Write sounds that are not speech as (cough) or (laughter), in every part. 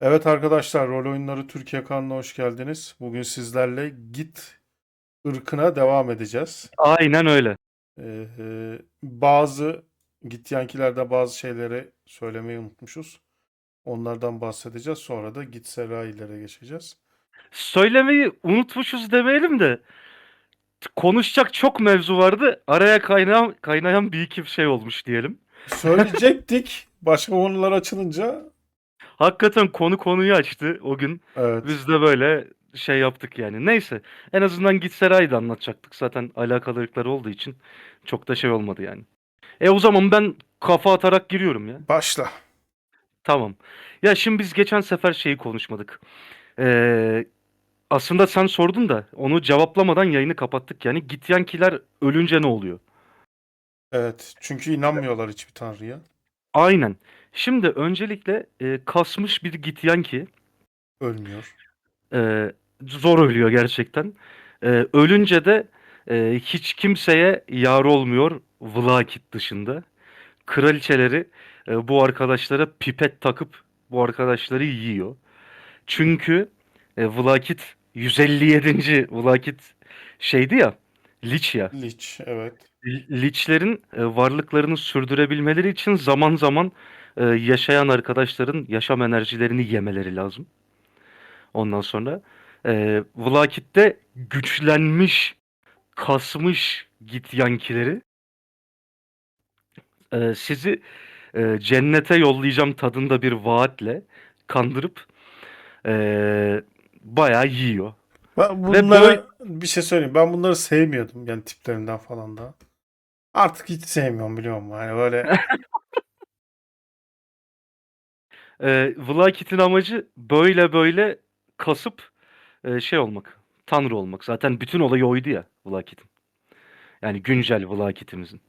Evet arkadaşlar, Rol Oyunları Türkiye kanalına hoş geldiniz. Bugün sizlerle Git ırkına devam edeceğiz. Aynen öyle. Ee, e, bazı Git Yankilerde bazı şeyleri söylemeyi unutmuşuz. Onlardan bahsedeceğiz. Sonra da Git Serailere geçeceğiz. Söylemeyi unutmuşuz demeyelim de konuşacak çok mevzu vardı. Araya kaynayan, kaynayan bir iki şey olmuş diyelim. Söyleyecektik. Başka konular açılınca Hakikaten konu konuyu açtı o gün. evet. Biz de böyle şey yaptık yani. Neyse en azından Gitsera'yı da anlatacaktık. Zaten alakalıkları olduğu için çok da şey olmadı yani. E o zaman ben kafa atarak giriyorum ya. Başla. Tamam. Ya şimdi biz geçen sefer şeyi konuşmadık. Ee, aslında sen sordun da onu cevaplamadan yayını kapattık. Yani Gityankiler ölünce ne oluyor? Evet. Çünkü inanmıyorlar hiçbir tanrıya. Aynen. Şimdi öncelikle e, kasmış bir Gityanki Ölmüyor. e, zor ölüyor gerçekten. E, ölünce de e, hiç kimseye yar olmuyor Vlaakit dışında. Kraliçeleri e, bu arkadaşlara pipet takıp bu arkadaşları yiyor. Çünkü e, Vlaakit 157. Vlaakit şeydi ya, Lich ya. Lich. Evet. Li- Lichlerin e, varlıklarını sürdürebilmeleri için zaman zaman e, yaşayan arkadaşların yaşam enerjilerini yemeleri lazım. Ondan sonra e, Vlaakit'te güçlenmiş, kasmış Gityankileri e, sizi e, cennete yollayacağım tadında bir vaatle kandırıp e, bayağı yiyor. Ben bunları böyle- bir şey söyleyeyim. Ben bunları sevmiyordum yani tiplerinden falan da. Artık hiç sevmiyorum biliyor musun? Hani böyle (laughs) E, Vlaakit'in amacı böyle böyle kasıp e, şey olmak, tanrı olmak. Zaten bütün olayı oydu ya Vlaakit'in. Yani güncel Vlaakit'imizin.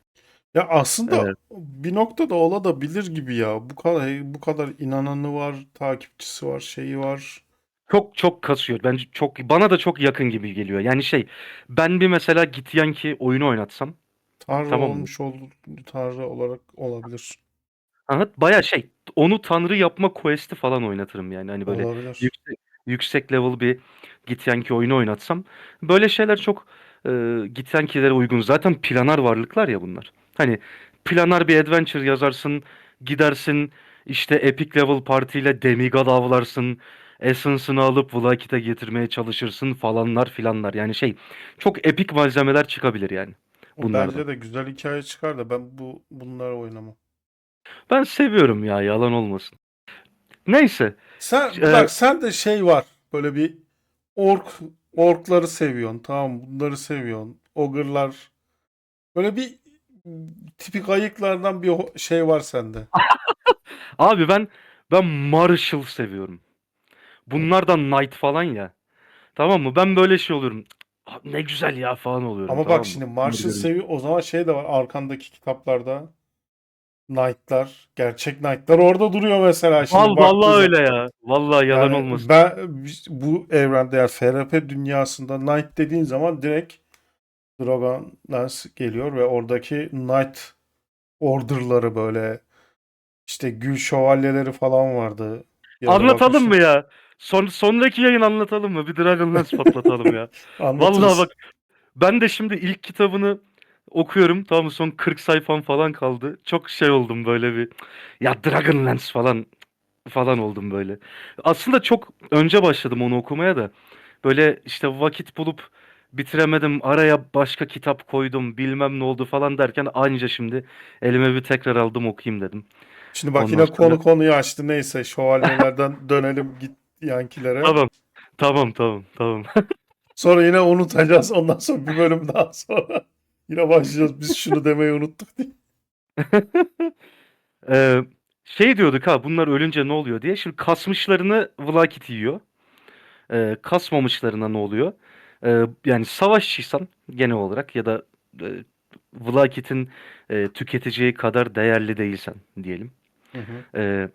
ya aslında Evet. bir noktada olabilir gibi ya. Bu kadar bu kadar inananı var, takipçisi var, şeyi var. Çok çok kasıyor. Bence çok bana da çok yakın gibi geliyor. Yani şey ben bir mesela Gityanki oyunu oynatsam Tanrı Tamam mı? olmuş ol, tanrı olarak olabilir. Aha, baya şey onu tanrı yapma quest'i falan oynatırım yani. Hani böyle Olabilir. yüksek, yüksek level bir Gityanki oyunu oynatsam. Böyle şeyler çok e, Gityankilere uygun. Zaten planar varlıklar ya bunlar. Hani planar bir adventure yazarsın, gidersin işte epic level partiyle demigod avlarsın, essence'ını alıp Vlaakit'e getirmeye çalışırsın falanlar filanlar. Yani şey çok epik malzemeler çıkabilir yani bunlardan. Bence de güzel hikaye çıkar da ben bu bunları oynamam. Ben seviyorum ya yalan olmasın. Neyse. Sen Ee, bak sen de şey var. Böyle bir ork orkları seviyorsun. Tamam bunları seviyorsun. Ogre'lar. Böyle bir tipik ayıklardan bir ho- şey var sende. (laughs) Abi ben ben Marshall seviyorum. Bunlardan Knight falan ya. Tamam mı? Ben böyle şey oluyorum. "Abi Ne güzel ya falan oluyorum. Ama tamam bak mı? şimdi Marshall Bunları seviyor. O zaman şey de var arkandaki kitaplarda. Knight'lar, gerçek Knight'lar orada duruyor mesela şimdi Val, vallahi öyle ya. Vallahi yalan Yani olmasın. ben bu evrende yani FRP dünyasında Knight dediğin zaman direkt Dragonlance geliyor ve oradaki Knight Order'ları böyle işte Gül Şövalyeleri falan vardı. Anlatalım mı ya? Son, sonraki yayın anlatalım mı? Bir Dragonlance (laughs) patlatalım ya. Vallahi bak ben de şimdi ilk kitabını okuyorum. Tamam mı? Son 40 sayfam falan kaldı. Çok şey oldum böyle bir. Ya Dragonlance falan falan oldum böyle. Aslında çok önce başladım onu okumaya da. Böyle işte vakit bulup bitiremedim. Araya başka kitap koydum. Bilmem ne oldu falan derken anca şimdi elime bir tekrar aldım okuyayım dedim. Şimdi bak Ondan yine sonra- konu konuyu açtı. Neyse şövalyelerden (laughs) dönelim git Yankilere. Tamam. Tamam tamam tamam. Sonra yine unutacağız. Ondan sonra bir bölüm daha sonra yine başlayacağız. Biz şunu demeyi unuttuk diye. (laughs) Ee, şey diyorduk ha bunlar ölünce ne oluyor diye. Şimdi kasmışlarını Vlaakit yiyor. Ee, kasmamışlarına ne oluyor? Ee, yani savaşçıysan genel olarak ya da e, Vlaakit'in e, tüketeceği kadar değerli değilsen diyelim. Hı hı. Ee,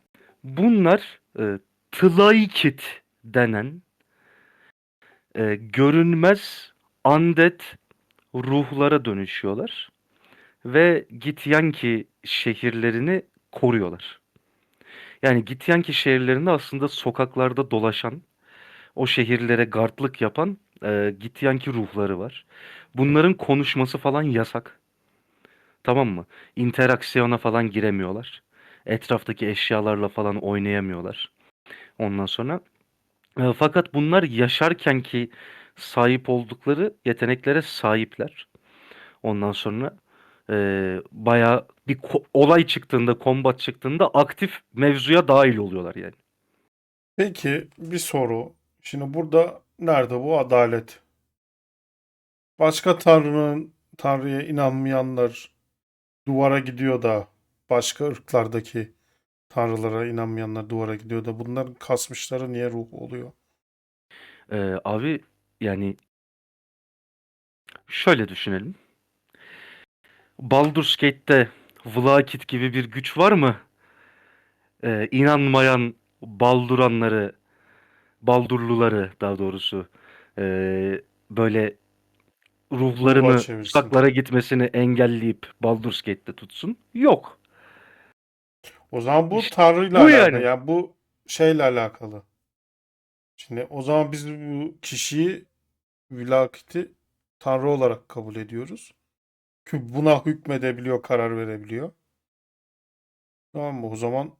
bunlar e, Tlaikit denen e, görünmez undead ruhlara dönüşüyorlar ve Gityanki şehirlerini koruyorlar. Yani Githyanki şehirlerinde aslında sokaklarda dolaşan, o şehirlere gardlık yapan e, Githyanki ruhları var. Bunların konuşması falan yasak. Tamam mı? İnteraksiyona falan giremiyorlar. Etraftaki eşyalarla falan oynayamıyorlar. Ondan sonra e, fakat bunlar yaşarken ki sahip oldukları yeteneklere sahipler. Ondan sonra e, bayağı bir olay çıktığında, kombat çıktığında aktif mevzuya dahil oluyorlar yani. Peki bir soru. Şimdi burada nerede bu adalet? Başka tanrının tanrıya inanmayanlar duvara gidiyor da başka ırklardaki tanrılara inanmayanlar duvara gidiyor da bunların kasmışları niye ruh oluyor? E, abi yani şöyle düşünelim. Baldur's Gate'te Vlaakith gibi bir güç var mı? E, inanmayan Balduranları, Baldurluları daha doğrusu e, böyle ruhlarını uzaklara gitmesini engelleyip Baldur's Gate'te tutsun. Yok. O zaman bu İşte tanrıyla bu alakalı. yani. Yani bu şeyle alakalı. Şimdi o zaman biz bu kişiyi vilakiti tanrı olarak kabul ediyoruz. Çünkü buna hükmedebiliyor, karar verebiliyor. Tamam mı? O zaman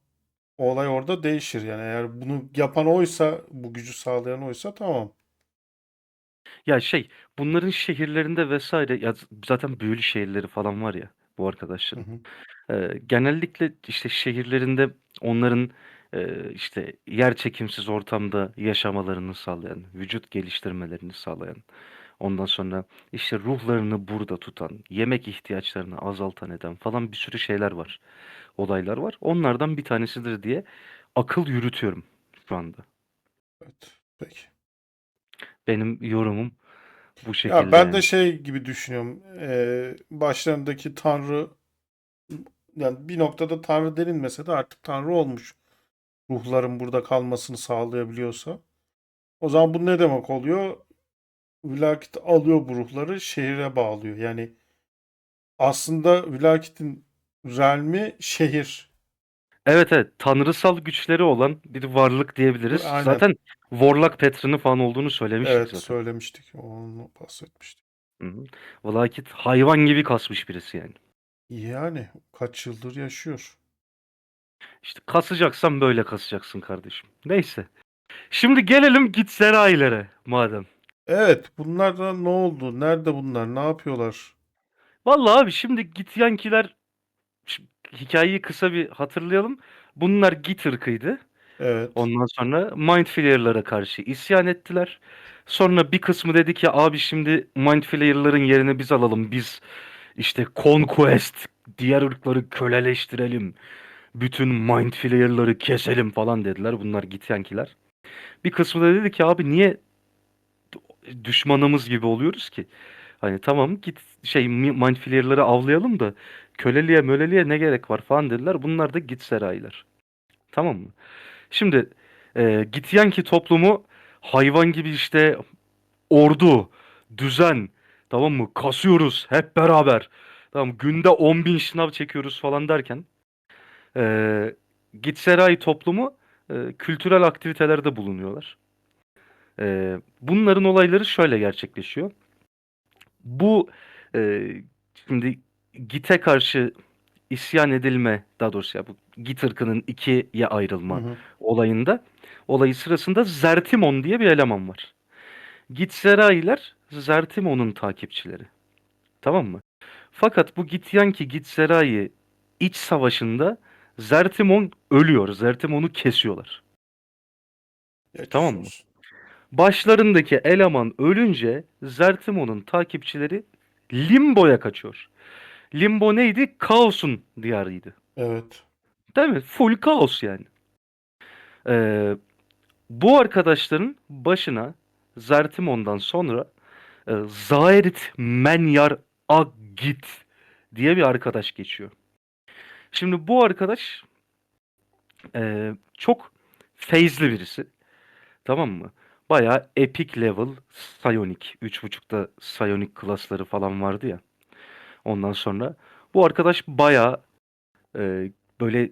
olay orada değişir. Yani eğer bunu yapan oysa, bu gücü sağlayan oysa tamam. Ya şey, bunların şehirlerinde vesaire ya z- zaten büyülü şehirleri falan var ya bu Hı arkadaşların. hı. Ee, genellikle işte şehirlerinde onların e, işte yer çekimsiz ortamda yaşamalarını sağlayan, vücut geliştirmelerini sağlayan, ondan sonra işte ruhlarını burada tutan, yemek ihtiyaçlarını azaltan eden falan bir sürü şeyler var, olaylar var. Onlardan bir tanesidir diye akıl yürütüyorum şu anda. Evet. Peki. Benim yorumum bu Ya şekilde ben de yani. şey gibi düşünüyorum. Ee, başlarındaki tanrı yani bir noktada tanrı denilmese de artık tanrı olmuş. Ruhların burada kalmasını sağlayabiliyorsa. O zaman bu ne demek oluyor? Vilakit alıyor bu ruhları şehire bağlıyor. Yani aslında vilakitin realmi şehir. Evet evet tanrısal güçleri olan bir varlık diyebiliriz. Aynen. Zaten Warlock pattern'ı falan olduğunu söylemiştik Evet zaten. söylemiştik. Onu bahsetmiştik. Hı hı. Vlaakith hayvan gibi kasmış birisi yani. Yani kaç yıldır yaşıyor. İşte kasacaksan böyle kasacaksın kardeşim. Neyse. Şimdi gelelim Gitserayilere madem. Evet bunlardan ne oldu? Nerede bunlar? Ne yapıyorlar? Vallahi abi şimdi Gityankiler Şimdi hikayeyi kısa bir hatırlayalım. Bunlar Git ırkıydı. Evet. Ondan sonra Mind Flayer'lara karşı isyan ettiler. Sonra bir kısmı dedi ki abi şimdi Mind Flayer'ların yerini biz alalım. Biz işte Conquest diğer ırkları köleleştirelim. Bütün Mind Flayer'ları keselim falan dediler. Bunlar Githyankiler. Bir kısmı da dedi ki abi niye düşmanımız gibi oluyoruz ki? Hani tamam git şey Mind Flayer'ları avlayalım da köleliğe möleliğe ne gerek var falan dediler. Bunlar da Gitserayiler. Tamam mı? Şimdi e, Githyanki toplumu hayvan gibi işte ordu, düzen, tamam mı? Kasıyoruz hep beraber. Tamam günde 10 bin şınav çekiyoruz falan derken e, Gitseray toplumu e, kültürel aktivitelerde bulunuyorlar. E, bunların olayları şöyle gerçekleşiyor. Bu e, şimdi Git'e karşı isyan edilme, daha doğrusu ya bu Git ırkının ikiye Hı ayrılma hı. olayında olayı sırasında Zertimon diye bir eleman var. Gitserayiler Zertimon'un takipçileri. Tamam mı? Fakat bu Githyanki Gitserayi iç savaşında Zertimon ölüyor. Zertimon'u kesiyorlar. Geçmiş Tamam mı? Başlarındaki eleman ölünce Zertimon'un takipçileri Limbo'ya kaçıyor. Limbo neydi? Kaos'un diyarıydı. Evet. Değil mi? Full kaos yani. Ee, bu arkadaşların başına Zertimon'dan sonra e, Zaerit Menyar Aggit diye bir arkadaş geçiyor. Şimdi bu arkadaş e, çok feyzli birisi. Tamam mı? Bayağı epic level Psionic. 3.5'da Psionic klasları falan vardı ya. Ondan sonra bu arkadaş bayağı e, böyle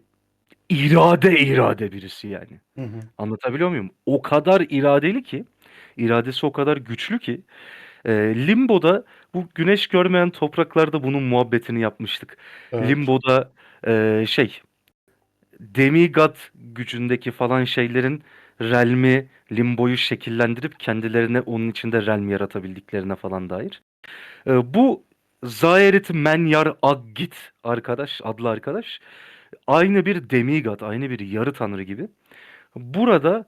irade irade birisi yani. Hı hı. Anlatabiliyor muyum? O kadar iradeli ki, iradesi o kadar güçlü ki, e, Limbo'da bu güneş görmeyen topraklarda bunun muhabbetini yapmıştık. Evet. Limbo'da e, şey demigod gücündeki falan şeylerin realmi limboyu şekillendirip kendilerine onun içinde realm yaratabildiklerine falan dair. E, bu Zaerit Menyar Aggit arkadaş adlı arkadaş aynı bir demigod, aynı bir yarı tanrı gibi. Burada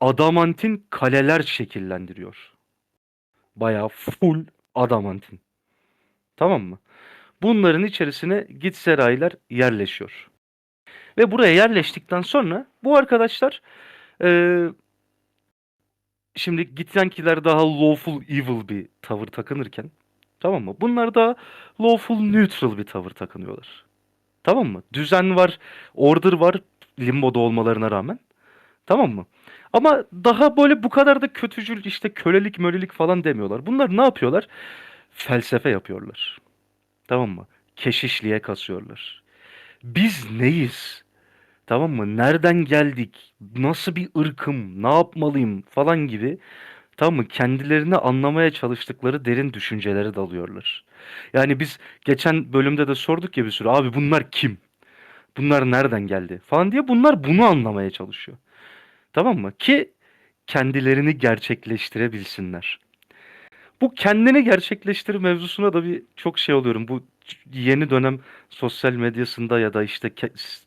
adamantin kaleler şekillendiriyor. Bayağı full adamantin. Tamam mı? Bunların içerisine Gitseraylar yerleşiyor. Ve buraya yerleştikten sonra bu arkadaşlar eee, şimdi Gityankiler daha lawful evil bir tavır takınırken tamam mı? Bunlar daha lawful neutral bir tavır takınıyorlar. Tamam mı? Düzen var, order var limboda olmalarına rağmen. Tamam mı? Ama daha böyle bu kadar da kötücül işte kölelik mölelik falan demiyorlar. Bunlar ne yapıyorlar? Felsefe yapıyorlar. Tamam mı? Keşişliğe kasıyorlar. Biz neyiz? Tamam mı? Nereden geldik? Nasıl bir ırkım? Ne yapmalıyım? Falan gibi. Tamam mı? Kendilerini anlamaya çalıştıkları derin düşüncelere dalıyorlar. Yani biz geçen bölümde de sorduk ya bir sürü. Abi bunlar kim? Bunlar nereden geldi? Falan diye bunlar bunu anlamaya çalışıyor. Tamam mı? Ki kendilerini gerçekleştirebilsinler. Bu kendini gerçekleştir mevzusuna da bir çok şey oluyorum. Bu yeni dönem sosyal medyasında ya da işte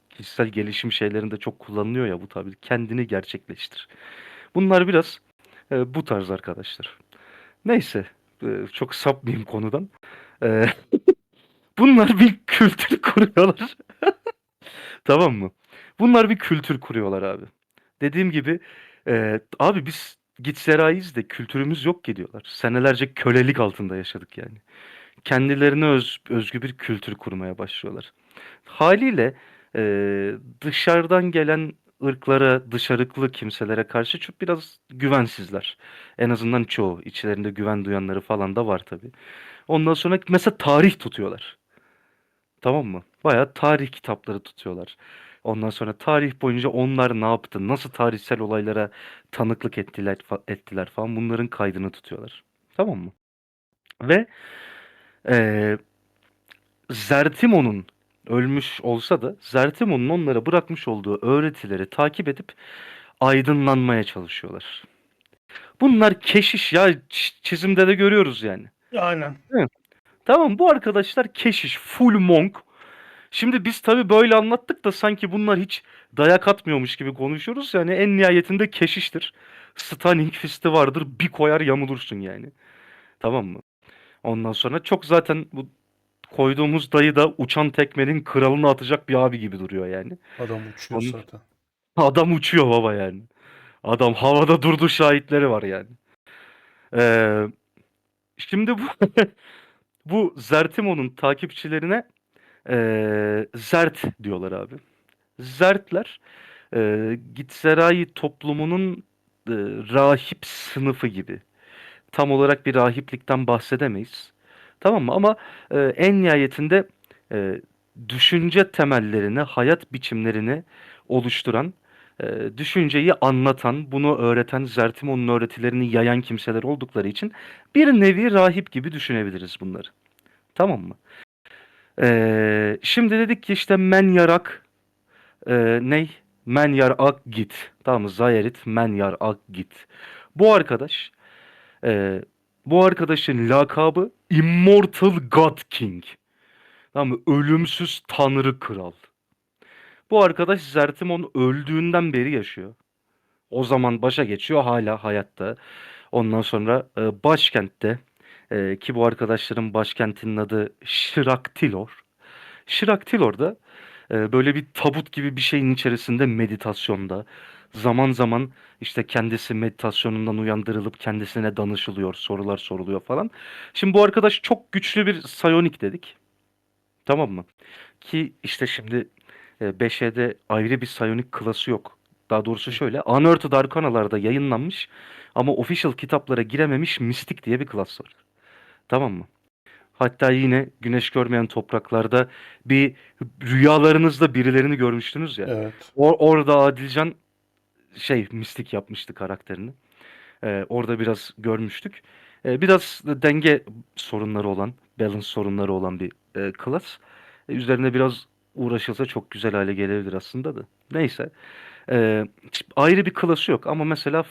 kişisel gelişim şeylerinde çok kullanılıyor ya bu tabir. Kendini gerçekleştir. Bunlar biraz e, bu tarz arkadaşlar. Neyse, e, çok sapmayayım konudan. E, (laughs) bunlar bir kültür kuruyorlar. (laughs) Tamam mı? Bunlar bir kültür kuruyorlar abi. Dediğim gibi e, abi biz Gitserayiz de kültürümüz yok ki diyorlar. Senelerce kölelik altında yaşadık yani. Kendilerine öz, özgü bir kültür kurmaya başlıyorlar. Haliyle e, dışarıdan gelen ırklara, dışarıklı kimselere karşı çok biraz güvensizler. En azından çoğu. İçlerinde güven duyanları falan da var tabii. Ondan sonra mesela tarih tutuyorlar. Tamam mı? Bayağı tarih kitapları tutuyorlar. Ondan sonra tarih boyunca onlar ne yaptı, nasıl tarihsel olaylara tanıklık ettiler, ettiler falan bunların kaydını tutuyorlar. Tamam mı? Ve eee Zertimo'nun ölmüş olsa da Zertimo'nun onlara bırakmış olduğu öğretileri takip edip aydınlanmaya çalışıyorlar. Bunlar keşiş ya çizimde de görüyoruz yani. Aynen. Tamam bu arkadaşlar keşiş, full monk. Şimdi biz tabii böyle anlattık da sanki bunlar hiç dayak atmıyormuş gibi konuşuyoruz. Yani en nihayetinde keşiştir. Stunning Fist'i vardır bir koyar yamulursun yani. Tamam mı? Ondan sonra çok zaten bu koyduğumuz dayı da uçan tekmenin kralını atacak bir abi gibi duruyor yani. Adam uçuyor Onun- zaten. Adam uçuyor baba yani. Adam havada durdu şahitleri var yani. Ee, şimdi bu (laughs) bu Zertimo'nun takipçilerine ee, Zert diyorlar abi. Zertler ee, Gitserai toplumunun ee, rahip sınıfı gibi. Tam olarak bir rahiplikten bahsedemeyiz. Tamam mı? Ama ee, en nihayetinde ee, düşünce temellerini, hayat biçimlerini oluşturan, ee, düşünceyi anlatan, bunu öğreten, Zertimo'nun öğretilerini yayan kimseler oldukları için bir nevi rahip gibi düşünebiliriz bunları. Tamam mı? Ee, şimdi dedik ki işte men yarak e, ney? Men yar ak git. Tamam mı? Zayerit men yar ak git. Bu arkadaş e, bu arkadaşın lakabı Immortal God King. Tamam mı? Ölümsüz Tanrı Kral. Bu arkadaş Zertimon öldüğünden beri yaşıyor. O zaman başa geçiyor hala hayatta. Ondan sonra e, başkentte e, ki bu arkadaşların başkentinin adı Şiraktilor. Şiraktilor'da e, böyle bir tabut gibi bir şeyin içerisinde meditasyonda. Zaman zaman işte kendisi meditasyonundan uyandırılıp kendisine danışılıyor, sorular soruluyor falan. Şimdi bu arkadaş çok güçlü bir psionic dedik. Tamam mı? Ki işte şimdi e, 5E'de ayrı bir psionic klası yok. Daha doğrusu şöyle, Unearthed Arcana'larda yayınlanmış ama official kitaplara girememiş Mystic diye bir klas var. Tamam mı? Hatta yine güneş görmeyen topraklarda bir rüyalarınızda birilerini görmüştünüz ya. Evet. O- orada Adilcan şey mistik yapmıştı karakterini. Ee, orada biraz görmüştük. Ee, biraz denge sorunları olan, balance sorunları olan bir e, klas. E, üzerine biraz uğraşılsa çok güzel hale gelebilir aslında da. Neyse. Ee, ayrı bir klası yok ama mesela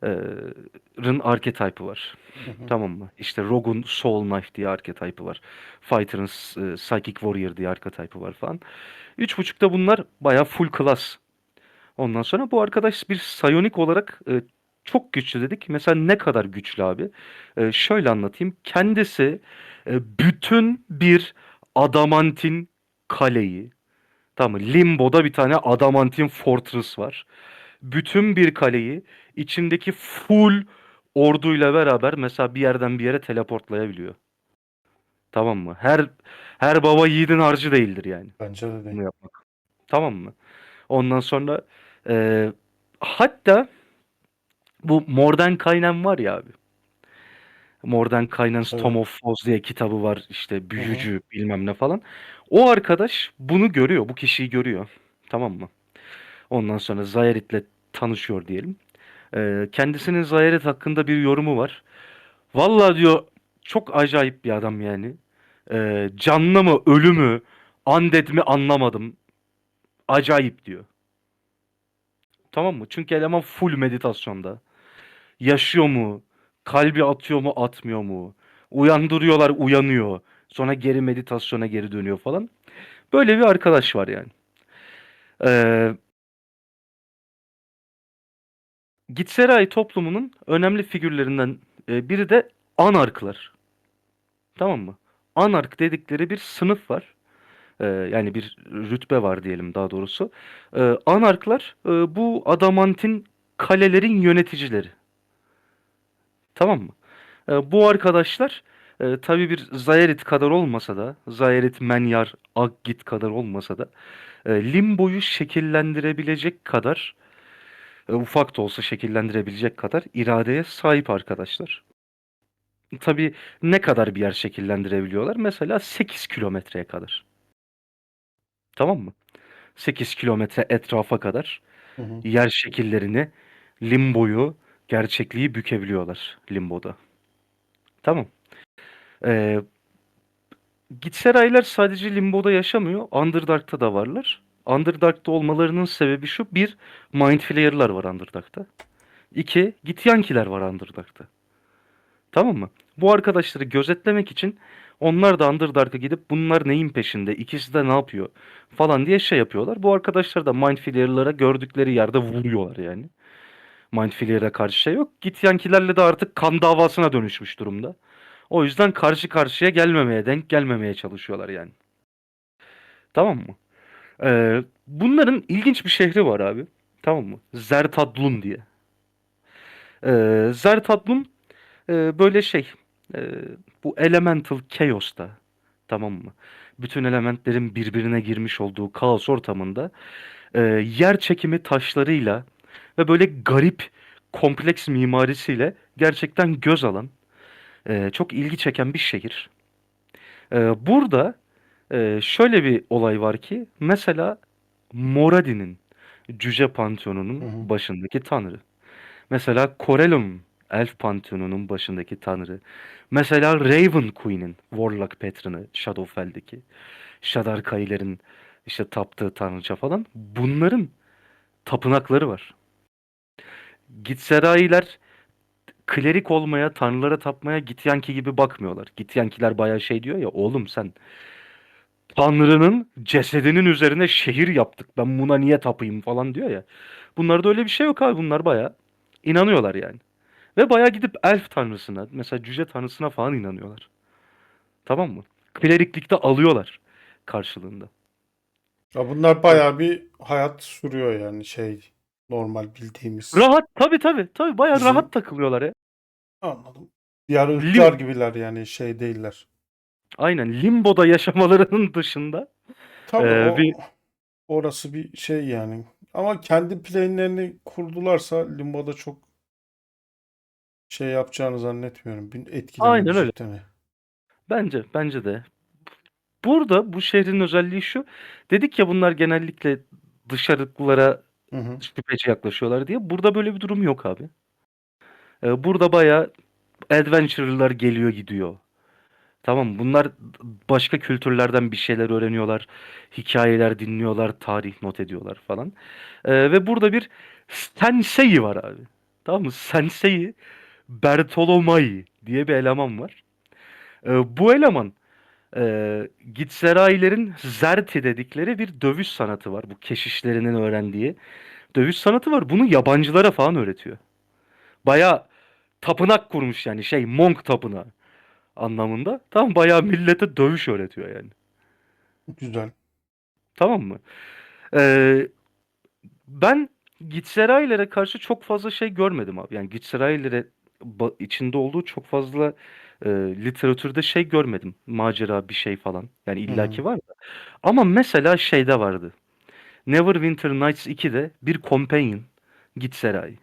Fighter'ın archetype'ı var. Hı hı. Tamam mı? İşte Rogue'un Soul Knife diye archetype'ı var. Fighter'ın e, Psychic Warrior diye archetype'ı var falan. Üç buçukta bunlar bayağı full class. Ondan sonra bu arkadaş bir psionic olarak e, çok güçlü dedik. Mesela ne kadar güçlü abi? E, şöyle anlatayım. Kendisi e, bütün bir adamantin kaleyi, tamam mı? Limbo'da bir tane adamantin fortress var. Bütün bir kaleyi içindeki full orduyla beraber mesela bir yerden bir yere teleportlayabiliyor. Tamam mı? Her her baba yiğidin harcı değildir yani Bence de değil. bunu yapmak. Tamam mı? Ondan sonra e, hatta bu Mordenkainen var ya abi. Mordenkainen's Evet. Tome of Foes diye kitabı var işte büyücü bilmem ne falan. O arkadaş bunu görüyor. Bu kişiyi görüyor. Tamam mı? Ondan sonra Zayarit'le tanışıyor diyelim. E, kendisinin Zayarit hakkında bir yorumu var. Vallahi diyor çok acayip bir adam yani. E, canlı mı ölü mü undead mi anlamadım. Acayip diyor. Tamam mı? Çünkü eleman full meditasyonda. Yaşıyor mu? Kalbi atıyor mu, atmıyor mu? Uyandırıyorlar, uyanıyor. Sonra geri meditasyona geri dönüyor falan. Böyle bir arkadaş var yani. Ee, Gitseray toplumunun önemli figürlerinden e, biri de anarklar. Tamam mı? Anark dedikleri bir sınıf var. Ee, yani bir rütbe var diyelim daha doğrusu. Ee, anarklar e, bu adamantin kalelerin yöneticileri. Tamam mı? Bu arkadaşlar e, tabii bir Zayarit kadar olmasa da, Zayarit Menyar, Aggit kadar olmasa da e, Limbo'yu şekillendirebilecek kadar, e, ufak da olsa şekillendirebilecek kadar iradeye sahip arkadaşlar. Tabii ne kadar bir yer şekillendirebiliyorlar? Mesela 8 kilometreye kadar. Tamam mı? 8 kilometre etrafa kadar Hı hı. yer şekillerini, limboyu, gerçekliği bükebiliyorlar limboda. Tamam. Ee, Gitseraylar sadece limboda yaşamıyor. Underdark'ta da varlar. Underdark'ta olmalarının sebebi şu. Bir, Mind Flayer'lar var Underdark'ta. İki, Githyankiler var Underdark'ta. Tamam mı? Bu arkadaşları gözetlemek için onlar da Underdark'a gidip bunlar neyin peşinde, ikisi de ne yapıyor falan diye şey yapıyorlar. Bu arkadaşlar da Mind Flayer'lara gördükleri yerde vuruyorlar yani. Mind Flayer'a karşı şey yok. Githyankilerle de artık kan davasına dönüşmüş durumda. O yüzden karşı karşıya gelmemeye, denk gelmemeye çalışıyorlar yani. Tamam mı? Ee, bunların ilginç bir şehri var abi. Tamam mı? Zertadlun diye. Ee, Zertadlun e, böyle şey e, bu Elemental Chaos'ta tamam mı? Bütün elementlerin birbirine girmiş olduğu kaos ortamında e, yer çekimi taşlarıyla ve böyle garip kompleks mimarisiyle gerçekten göz alan e, çok ilgi çeken bir şehir. E, burada e, şöyle bir olay var ki mesela Moradi'nin Cüce Panteonu'nun Hı hı. başındaki tanrı. Mesela Corellum Elf Panteonu'nun başındaki tanrı. Mesela Raven Queen'in Warlock Pattern'ı Shadowfell'deki. Shadarkai'lerin işte taptığı tanrıça falan. Bunların tapınakları var. Gitserailer klerik olmaya, tanrılara tapmaya Gityanki gibi bakmıyorlar. Gityankiler bayağı şey diyor ya oğlum sen Tanrı'nın cesedinin üzerine şehir yaptık. Ben buna niye tapayım falan diyor ya. Bunlarda öyle bir şey yok abi. Bunlar bayağı inanıyorlar yani. Ve bayağı gidip elf tanrısına, mesela cüce tanrısına falan inanıyorlar. Tamam mı? Kleriklikte alıyorlar karşılığında. Ya bunlar bayağı bir hayat sürüyor yani şey normal bildiğimiz. Rahat tabii tabii bayağı Bizim- rahat takılıyorlar ya. Anladım. Diğer Lim- ırklar gibiler yani şey değiller. Aynen limboda yaşamalarının (laughs) dışında Tabii Ee, o, bir- orası bir şey yani. Ama kendi plane'lerini kurdularsa Limbo'da çok şey yapacağını zannetmiyorum. Bir Aynen öyle. mi? Bence, bence de. Burada bu şehrin özelliği şu. Dedik ya bunlar genellikle dışarılılara Hı hı. şüpheci yaklaşıyorlar diye. Burada böyle bir durum yok abi. Ee, burada bayağı adventure'lar geliyor gidiyor. Tamam? Bunlar başka kültürlerden bir şeyler öğreniyorlar. Hikayeler dinliyorlar, tarih not ediyorlar falan. Ee, ve burada bir sensei var abi. Tamam mı? Sensei Bertolomai diye bir eleman var. Ee, bu eleman e, Gitserayilerin Zerti dedikleri bir dövüş sanatı var. Bu keşişlerinin öğrendiği dövüş sanatı var. Bunu yabancılara falan öğretiyor. Baya tapınak kurmuş yani şey monk tapınağı anlamında. Tamam bayağı millete dövüş öğretiyor yani. Güzel. Tamam mı? Ee, ben Gitserailere karşı çok fazla şey görmedim abi. Yani Gitserailere ba- içinde olduğu çok fazla e, literatürde şey görmedim. Macera bir şey falan. Yani illaki var da. Ama mesela şeyde vardı. Neverwinter Nights 2'de bir companion Gitserai.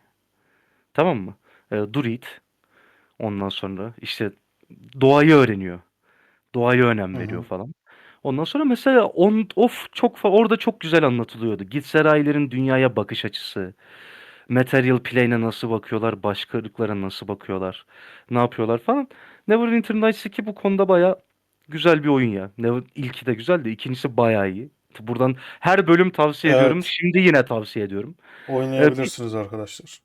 Tamam mı? E, Druid. Ondan sonra işte doğayı öğreniyor. Doğaya önem Hı veriyor hı. falan. Ondan sonra mesela on, of çok fa- orada çok güzel anlatılıyordu. Gitserayilerin dünyaya bakış açısı, material plane'e nasıl bakıyorlar, başka ırklara nasıl bakıyorlar, ne yapıyorlar falan. Neverwinter Nights 2 bu konuda baya güzel bir oyun ya. Never, ilki de güzel de ikincisi baya iyi. Buradan her bölüm tavsiye ediyorum. Evet. Şimdi yine tavsiye ediyorum. Ee, bir, Oynayabilirsiniz arkadaşlar.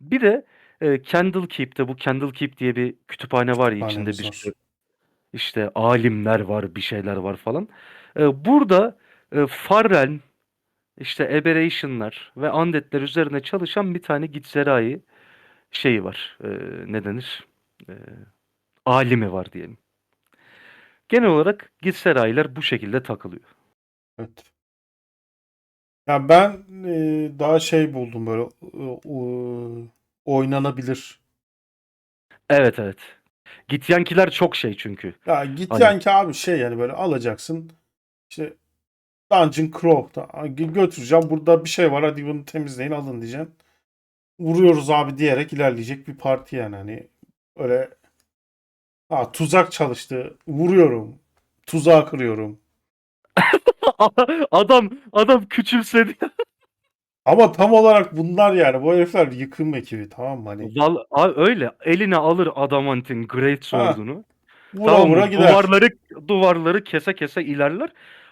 bir de e, Candle Keep'te bu Candle Keep diye bir kütüphane var ya içinde bir sürü işte alimler var, bir şeyler var falan. Ee, burada e, Farrell, işte Aberration'lar ve Undead'ler üzerine çalışan bir tane Gitzerai şeyi var. Ee, ne denir? Ee, alimi var diyelim. Genel olarak Gitserai'ler bu şekilde takılıyor. Evet. Ya ben e, daha şey buldum böyle e, e, oynanabilir. Evet evet. Gityankiler çok şey çünkü. Ya git Hani abi şey yani böyle alacaksın işte Dungeon Crawford'a götüreceğim burada bir şey var hadi bunu temizleyin alın diyeceksin. Vuruyoruz abi diyerek ilerleyecek bir parti yani hani öyle ha, tuzak çalıştı vuruyorum tuzağı kırıyorum. (laughs) adam adam küçümsedi. Ama tam olarak bunlar yani bu herifler yıkım ekibi tamam mı hani Val a- öyle eline alır Adamant'in Great ha Sword'unu. vura Tamam vura mı? gider. Duvarları duvarları kese kese ilerler.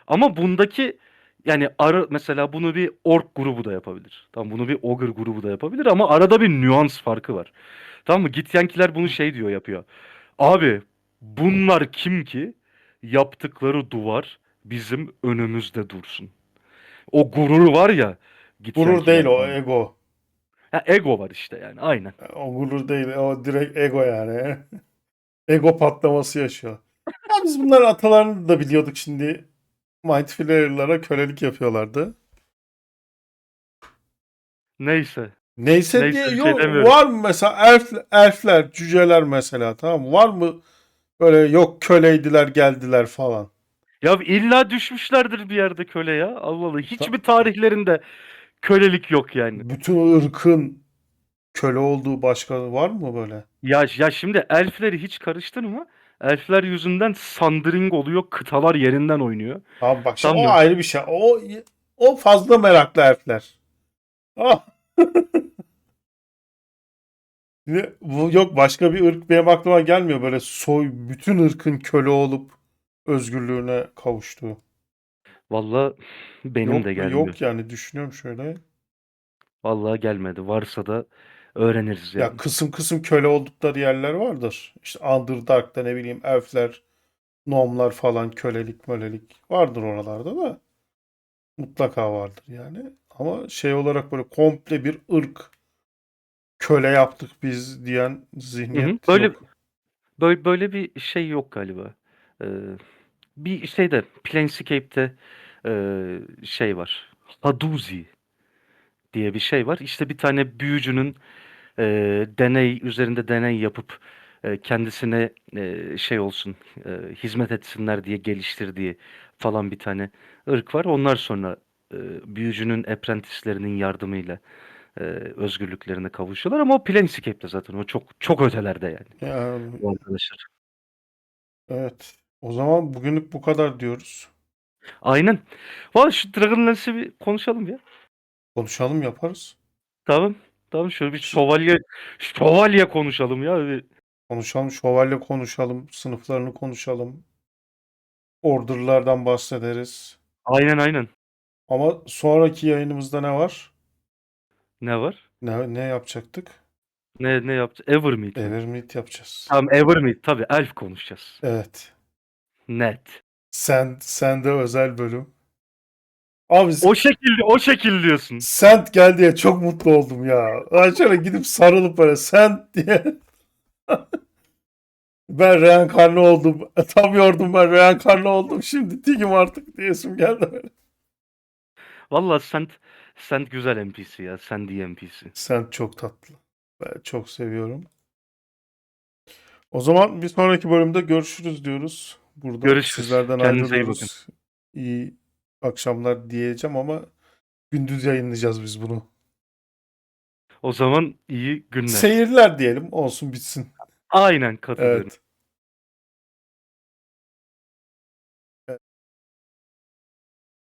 Ama bundaki yani ara mesela bunu bir ork grubu da yapabilir. Tamam bunu bir ogre grubu da yapabilir ama arada bir nüans farkı var. Tamam mı? Gityankiler bunu şey diyor yapıyor. Abi bunlar kim ki yaptıkları duvar bizim önümüzde dursun. O gurur var ya Gurur değil o ego. Ya ego var işte yani aynen. O gurur değil o direkt ego yani. (laughs) Ego patlaması yaşıyor. Ya biz bunların atalarını da biliyorduk şimdi. Mind Flayer'lara kölelik yapıyorlardı. Neyse. Neyse Neyse diye şey yok demiyorum. var mı mesela elf, elfler, cüceler mesela tamam mı? Var mı böyle yok köleydiler geldiler falan. Ya illa düşmüşlerdir bir yerde köle ya. Allah Allah. Hiçbir tarihlerinde kölelik yok yani. bütün ırkın köle olduğu başka var mı böyle? Ya, ya şimdi elfleri hiç karıştırma. Elfler yüzünden Sundering oluyor. Kıtalar yerinden oynuyor. Tamam bak şimdi o ayrı bir şey. O o fazla meraklı elfler. Ah. (laughs) Ne- Bu yok başka bir ırk benim aklıma gelmiyor böyle soy bütün ırkın köle olup özgürlüğüne kavuştuğu. Vallahi benim Yok de mu? gelmiyor. Yok yani düşünüyorum şöyle. Vallahi gelmedi. Varsa da öğreniriz Ya yani. kısım kısım köle oldukları yerler vardır. İşte Underdark'ta ne bileyim elfler, gnomlar falan kölelik mölelik vardır oralarda da. Mutlaka vardır yani. Ama şey olarak böyle komple bir ırk köle yaptık biz diyen Hı hı. zihniyet Böyle yok. böyle böyle bir şey yok galiba. Ee, bir şeyde Planescape'te ee, şey var. Haduzi diye bir şey var. İşte bir tane büyücünün e, deney üzerinde deney yapıp e, kendisine e, şey olsun e, hizmet etsinler diye geliştirdiği falan bir tane ırk var. Onlar sonra e, büyücünün apprentice'lerinin yardımıyla e, özgürlüklerine kavuşuyorlar ama o Planescape'de zaten o çok çok ötelerde yani bu arkadaşlar. Evet. O zaman bugünlük bu kadar diyoruz. Aynen. Valla şu Dragonlance'i bir konuşalım ya. Konuşalım yaparız. Tamam. Tamam şöyle bir şövalye şövalye konuşalım ya. Bir- Konuşalım, şövalye konuşalım, sınıflarını konuşalım. Order'lardan bahsederiz. Aynen aynen. Ama sonraki yayınımızda ne var? Ne var? Ne, ne yapacaktık? Ne ne yaptı? Evermeet. Evermeet yapacağız. Tamam Evermeet tabii elf konuşacağız. Evet. Net. Sen, sende özel bölüm. Abi O şekilde o şekil diyorsun. Sent gel diye çok mutlu oldum ya. Ay şöyle gidip sarılıp böyle Sent diye. (laughs) ben reenkarne oldum. (laughs) Tam yordum ben reenkarne oldum. Şimdi Tigim artık diyesim geldi böyle. (laughs) Valla Sent Sent güzel NPC ya. Sandy NPC. Sent çok tatlı. Ben çok seviyorum. O zaman bir sonraki bölümde görüşürüz diyoruz. Burada Görüşürüz. sizlerden Kendinize iyi ayrılıyoruz. İyi akşamlar diyeceğim ama gündüz yayınlayacağız biz bunu. O zaman iyi günler. Seyirler diyelim olsun bitsin. Aynen katılıyorum. Evet.